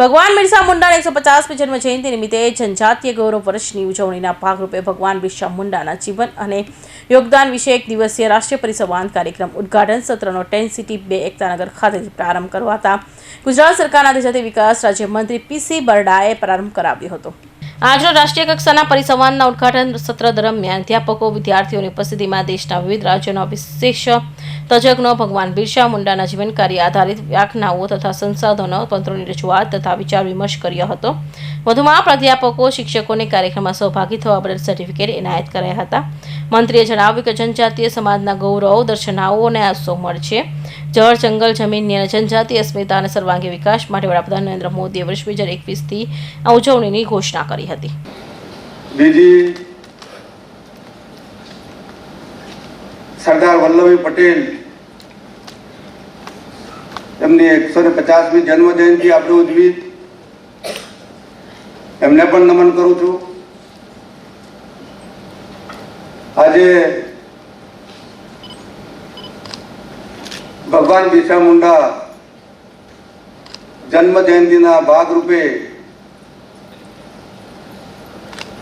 ભગવાન બિરસા મુંડાના એકસો પચાસમી જન્મ જયંતિ નિમિત્તે જનજાતીય ગૌરવ વર્ષની ઉજવણીના ભાગરૂપે ભગવાન બિરસા મુંડાના જીવન અને યોગદાન વિશે એક દિવસીય રાષ્ટ્રીય પરિસંવાદ કાર્યક્રમ ઉદઘાટન સત્રનો ટેન્ટ સિટી બે એકતાનગર ખાતે પ્રારંભ કરવાતા ગુજરાત સરકારના આદિજાતિ વિકાસ રાજ્યમંત્રી પીસી બરડાએ પ્રારંભ કરાવ્યો હતો. આજનો રાષ્ટ્રીય કક્ષાના પરિસંવાદના ઉદ્ઘાટન સત્ર દરમિયાન અધ્યાપકો વિદ્યાર્થીઓની ઉપસ્થિતિમાં દેશના વિવિધ રાજ્યોના વિશેષ તજજ્ઞો ભગવાન બિરસા મુંડાના જીવન કાર્ય આધારિત વ્યાખ્યાઓ તથા સંસાધનો તંત્રોની રજૂઆત તથા વિચાર વિમર્શ કર્યો હતો. વધુમાં પ્રાધ્યાપકો, શિક્ષકોને કાર્યક્રમમાં સહભાગી થવા બદલ સર્ટિફિકેટ એનાયત કરાયા હતા. મંત્રીએ જણાવ્યું કે જનજાતીય સમાજના ગૌરવ દર્શનાઓને આસો મળશે. જળ, જંગલ જમીનની અને જનજાતીય અસ્મિતા અને સર્વાંગી વિકાસ માટે વડાપ્રધાન નરેન્દ્ર મોદીએ વર્ષ બે હજાર એકવીસથી આ ઉજવણીની ઘોષણા કરી હતી. બીજી સરદાર વલ્લભભાઈ પટેલ એમની એકસો ને પચાસમી જન્મ જયંતિ આપણે ઉજવી એમને પણ નમન કરું છું. આજે ભગવાન બિરસા મુંડા જન્મ જયંતિના ભાગરૂપે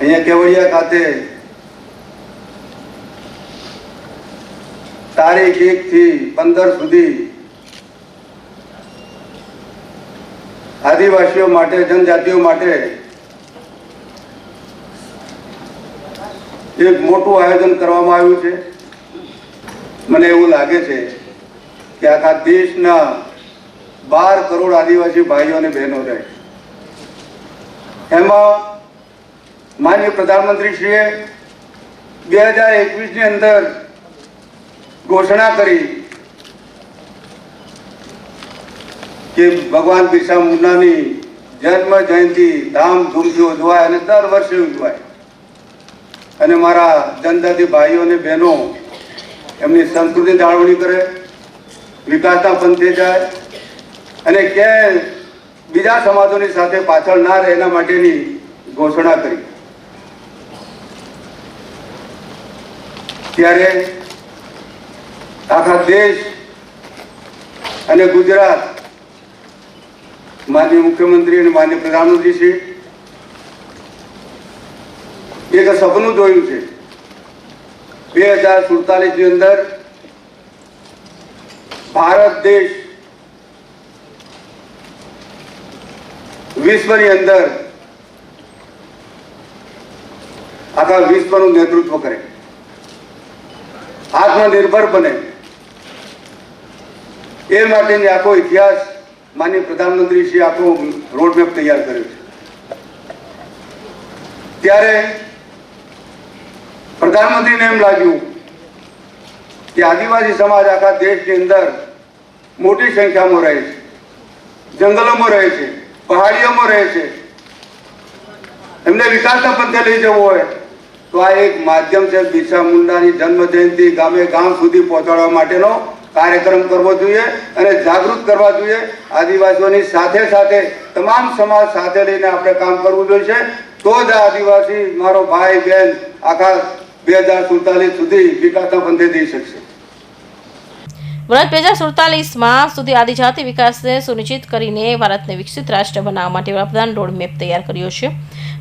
અહીંયા કેવડિયા ખાતે તારીખ એક થી પંદર સુધી આદિવાસીઓ માટે, જનજાતિઓ માટે એક મોટું આયોજન કરવામાં આવ્યું છે. મને એવું લાગે છે કે આખા દેશના બાર કરોડ આદિવાસી ભાઈઓ અને બહેનો રહે. એમાં માન્ય પ્રધાનમંત્રીશ્રીએ બે હજાર એકવીસની અંદર ઘોષણા કરી કે ભગવાન બિરસા મુંડાની જન્મ જયંતિ ધામધૂમથી ઉજવાય અને દર વર્ષે ઉજવાય. અને મારા જનજાતિ ભાઈઓ અને બહેનો એમની સંસ્કૃતિ જાળવણી કરે, વિકાસના પંથે જાય અને કે બીજા સમાજોની સાથે પાછળ ના રહે એના માટેની ઘોષણા કરી. ત્યારે આખા દેશ અને ગુજરાત માનનીય મુખ્યમંત્રી અને માન્ય પ્રધાનમંત્રી છે એક સપનું જોયું છે બે હજાર સુડતાલીસની અંદર ભારત દેશ વિશ્વની અંદર આખા વિશ્વનું નેતૃત્વ કરે આત્મનિર્ભર બને એ માટેની આખો ઇતિહાસ માનનીય પ્રધાનમંત્રી શ્રી આખો રોડમેપ તૈયાર કર્યો છે. ત્યારે પ્રધાનમંત્રીને એમ લાગ્યું કે આદિવાસી સમાજ આખા દેશની અંદર મોટી સંખ્યામાં રહે છે. જંગલોમાં રહે છે, પહાડીઓમાં રહે છે. એમને વિકાસના પંથે લઈ જવું હોય તો આ એક માધ્યમ છે બિરસા મુંડાની જન્મ જયંતિ ગામે ગામ સુધી પહોંચાડવા માટેનો કાર્યક્રમ કરવો જોઈએ અને જાગૃત કરવા જોઈએ. આદિવાસીઓની સાથે સાથે તમામ સમાજ સાથે લઈને આપણે કામ કરવું જોઈએ. તો જ આદિવાસી મારો ભાઈ બહેન આખા બે હજાર સુડતાલીસ સુધી વિકાસના પંથે જઈ શકશે. વર્ષ બે હજાર સુડતાલીસમાં સુધી આદિજાતિ વિકાસને સુનિશ્ચિત કરીને ભારતને વિકસિત રાષ્ટ્ર બનાવવા માટે વડાપ્રધાન રોડ મેપ તૈયાર કર્યો છે.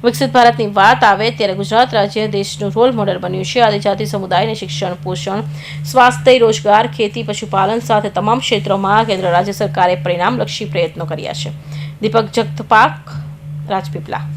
વિકસિત ભારતની વાત આવે ત્યારે ગુજરાત રાજ્ય દેશનું રોલ મોડલ બન્યું છે. આદિજાતિ સમુદાયને શિક્ષણ, પોષણ, સ્વાસ્થ્ય, રોજગાર, ખેતી, પશુપાલન સાથે તમામ ક્ષેત્રોમાં કેન્દ્ર રાજ્ય સરકારે પરિણામલક્ષી પ્રયત્નો કર્યા છે. દીપક જગતપાક, રાજપીપલા.